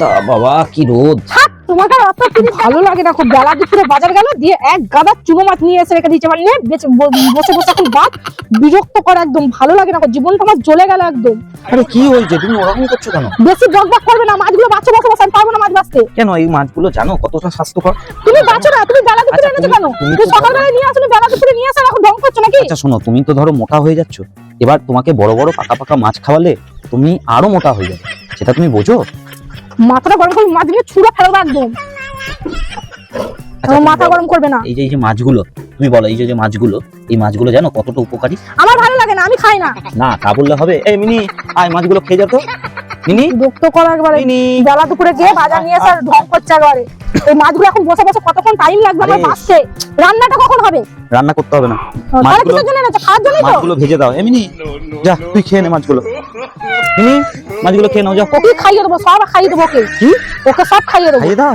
তা বাবা কি রোদ? তোমাকে আর অত কিছু ভালো লাগে না খুব বেলা দুপুরে বাজার গেল দিয়ে এক গাদা চুনো মাছ নিয়ে এসে রেখে দিয়েছে মানে বসে বসে এখন বাদ বিরক্ত করে একদম ভালো লাগে না জীবনটা আমার জ্বলে গেল একদম। আরে কি হয়েছে তুমি ওরকম করছ কেন? বেশি বক বক করবে না মাছগুলো বসে বসে আমি পারব না মাছ বাঁচতে। কেন এই মাছগুলো জানো কতটা স্বাস্থ্যকর? তুমি বাঁচো না তুমি বেলা দুপুরে আচ্ছা, এনেছো তুমি- কেন তুমি সকালবেলায় নিয়ে আসলে বেলা দুপুরে নিয়ে আসে এখন ঢং করছ নাকি? আচ্ছা শোনো তুমি তো ধরো মোটা হয়ে যাচ্ছ। এবার তোমাকে বড় বড় পাকা পাকা মাছ খাওয়ালে তুমি আরও মোটা হয়ে যাবে। সেটা তুমি বোঝো? মাথাটা গরম করে মাছগুলো ছুঁড়ে ফেলব একদম। আচ্ছা, মাথা গরম করবে না। এই যে এই যে মাছগুলো তুমি বলো এই যে যে মাছগুলো এই মাছগুলো জানো কতটা উপকারী? আমার ভালো লাগে না আমি খাই না। না তা বললে হবে। এই মিনি আয় মাছগুলো খেয়ে যাও তো। মিনি বিরক্ত করা একবারে। মিনি। বেলা দুপুরে গিয়ে বাজার নিয়ে এসে ঢং করছে একবারে। এই মাছগুলো এখন বসে বসে কতক্ষণ টাইম লাগবে আমার। বাঁচতে? রান্নাটা কখন হবে? রান্না করতে হবে না। মাছগুলো- জন্য এনেছো? খাওয়ার জন্যই তো। মাছগুলো ভেজে দাও। এমনি যা তুই খেয়ে নে মাছগুলো। মিনি মাছগুলো খেয়ে নাও যাও। ওকে খাইয়ে দেবো? সব খাইয়ে দেবো ওকে। কি? ওকে সব খাইয়ে দেবো। খাইয়ে দাও।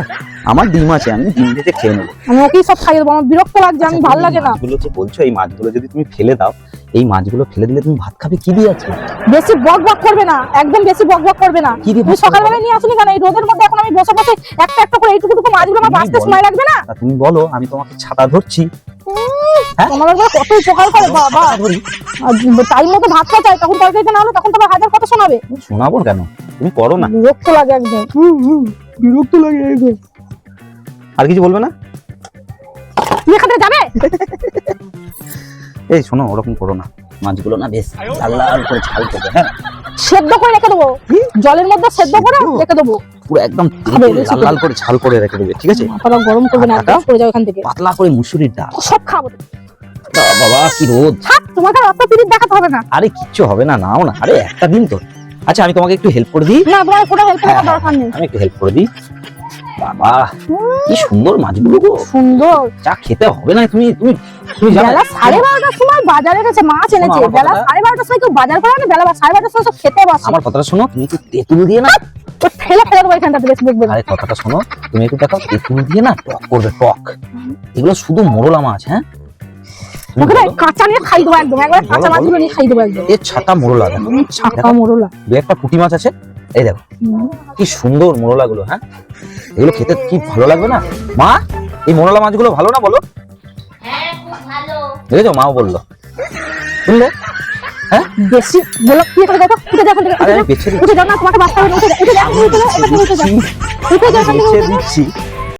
আমার ডিম আছে আমি ডিম ভেজে খেয়ে নেব। আমি ওকেই সব খাইয়ে দেবো আমার বিরক্ত লাগছে আমি ভালো লাগে না। মাছগুলো যে বলছো এই মাছগুলো যদি তুমি ফেলে দাও এই মাছগুলো ফেলে দিলে তুমি ভাত খাবে কি দিয়ে আছে? বেশি বক বক করবে না একদম বেশি বক বক করবে না। কি দিয়ে তুমি সকালবেলা নিয়ে আসুনি কেন? এই রোদের মধ্যে এখন আমি বসে বসে একটা একটা করে এইটুকু টুকু মাছগুলো আমার বাঁচতে। সময় লাগবে না? তুমি বলো আমি তোমাকে ছাতা ধরছি? তোমার একবার কত উপকার করে বাবা। টাইম মতো ভাত খাওয়া চাই তখন তরকারিটা না হলো তখন তোমার হাজার কথা শোনাবে। শোনাবো কেন? তুমি করো না। বিরক্ত লাগে একদম। বিরক্ত লাগে একদম। আর কিছু বলবে না? তুমি এখান যাবে? এই শোনো ওরকম করো না। মাছগুলো না বেশ লাল লাল করে ঝাল করবে হ্যাঁ? সেদ্ধ করে রেখে দেবো। জলের মধ্যে সেদ্ধ করে রেখে দেবো। পুরো একদম লাল লাল করে ঝাল করে রেখে দেবে ঠিক আছে? মাথাটা গরম করবে না একদম করে যাও এখান থেকে। পাতলা করে মুসুরির ডাল। সব খাব। বাবা কি রোদ। তোমাকে অত পিরিত দেখাতে হবে না। আরে কিচ্ছু হবে না নাও না। আরে একটা দিন তো। আচ্ছা আমি তোমাকে একটু হেল্প করে দিই। না তোমার কোনো হেল্প হ্যাঁ, করার দরকার নেই। আমি একটু হেল্প করে দিই। বাবা কি সুন্দর মাছগুলো গো। সুন্দর। চা খেতে হবে না তুমি তুমি তুমি জানো সাড়ে বারোটার সময় বাজারে গেছে মাছ এনেছে বেলা সাড়ে বারোটার সময় কেউ বাজার করে না বেলা সাড়ে বারোটার সময় সব খেতে বসে। আমার কথাটা শোনো তুমি একটু তেঁতুল দিয়ে না তো ফেলে ফেলে দেবো এখানটাতে বেশি দেখবে। আরে কথাটা শোনো তুমি একটু দেখো তেঁতুল দিয়ে না টক করবে টক। এগুলো শুধু মোরলা মাছ হ্যাঁ? তুমি ওকে না বলো, কাঁচা নিয়ে খাই দেবো একদম একবার কাঁচা মাছগুলো নিয়ে খাই দেবো একদম। এর ছাতা মোরলা দেখো। ছাকা মোরলা। দু একটা পুঁটি মাছ আছে এই দেখো। কি সুন্দর মোরলা গুলো হ্যাঁ? এগুলো খেতে কি ভালো লাগবে না? মা এই মোরলা মাছগুলো ভালো না বলো? হ্যাঁ খুব ভালো। দেখেছ? মাও বলল। শুনলে বেশি বলো কি করে দেখো? উঠে যাও থেকে আরে দিচ্ছি উঠে যাও না তোমাকে বাঁচতে হবে উঠে যাও। উঠে যাও উঠে যাও উঠে যাও